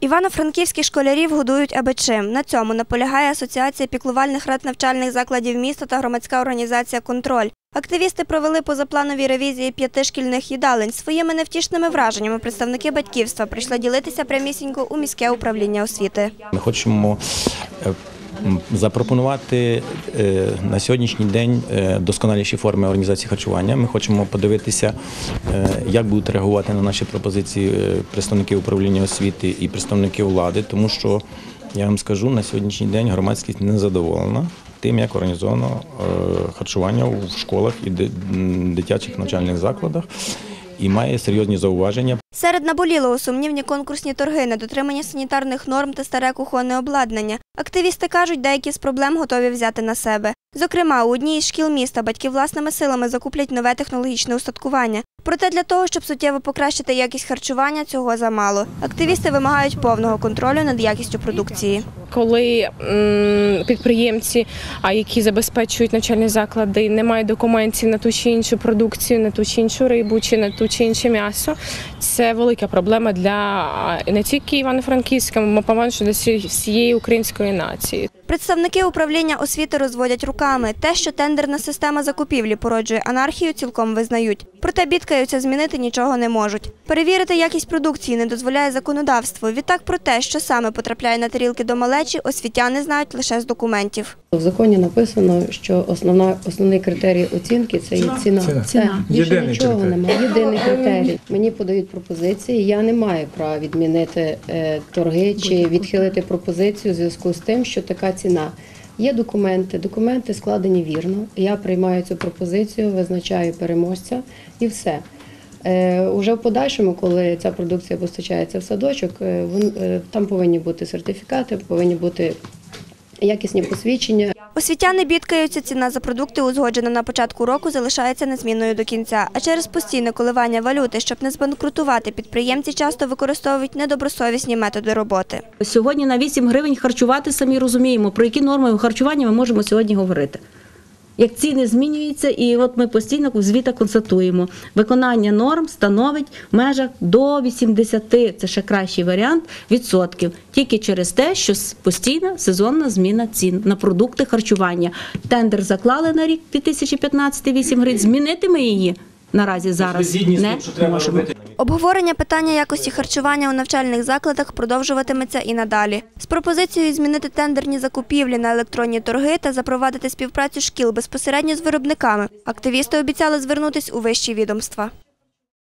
Івано-франківських школярів годують аби чим. На цьому наполягає Асоціація піклувальних рад навчальних закладів міста та громадська організація Контроль. Активісти провели позапланові ревізії п'яти шкільних їдалень. Своїми невтішними враженнями представники батьківства прийшли ділитися прямісінько у міське управління освіти. Ми хочемо е, запропонувати е, на сьогоднішній день е, досконаліші форми організації харчування. Ми хочемо подивитися, е, як будуть реагувати на наші пропозиції представники управління освіти і представники влади, тому що я вам скажу, на сьогоднішній день громадськість не задоволена тим, як організовано харчування в школах і дитячих навчальних закладах, і має серйозні зауваження Серед наболілого сумнівні конкурсні торги, недотримання санітарних норм та старе кухонне обладнання. Активісти кажуть, деякі з проблем готові взяти на себе. Зокрема, у одній із шкіл міста батьки власними силами закуплять нове технологічне устаткування. Проте для того, щоб суттєво покращити якість харчування, цього замало. Активісти вимагають повного контролю над якістю продукції. Коли підприємці, які забезпечують навчальні заклади, не мають документів на ту чи іншу продукцію, на ту чи іншу рибу, чи на ту чи інше м'ясо, це велика проблема для не тільки Івано-Франківська, а по що для всієї української нації. Представники управління освіти розводять руками. Те, що тендерна система закупівлі породжує анархію, цілком визнають. Проте бідкаються, змінити нічого не можуть. Перевірити якість продукції не дозволяє законодавство. Відтак про те, що саме потрапляє на тарілки до малечі, освітяни знають лише з документів. В законі написано, що основна основний критерій оцінки це є ціна. Ціна. Це більше Єдиний нічого критерій. немає. Єдиний критерій. Мені подають пропозиції. Я не маю права відмінити е, торги чи відхилити пропозицію у зв'язку з тим, що така ціна. Є документи, документи складені вірно. Я приймаю цю пропозицію, визначаю переможця і все. Е, уже в подальшому, коли ця продукція постачається в садочок, е, е, там повинні бути сертифікати, повинні бути якісні посвідчення. Освітяни бідкаються, ціна за продукти, узгоджена на початку року, залишається незмінною до кінця. А через постійне коливання валюти, щоб не збанкрутувати, підприємці часто використовують недобросовісні методи роботи. Сьогодні на 8 гривень харчувати самі розуміємо, про які норми харчування ми можемо сьогодні говорити. Як ціни змінюються, і от ми постійно в звітах констатуємо, виконання норм становить в межах до 80, це ще кращий варіант, відсотків. Тільки через те, що постійна сезонна зміна цін на продукти харчування. Тендер заклали на рік 2015 8 гривень. Змінити ми її наразі зараз не можемо. Обговорення питання якості харчування у навчальних закладах продовжуватиметься і надалі. З пропозицією змінити тендерні закупівлі на електронні торги та запровадити співпрацю шкіл безпосередньо з виробниками. Активісти обіцяли звернутись у вищі відомства.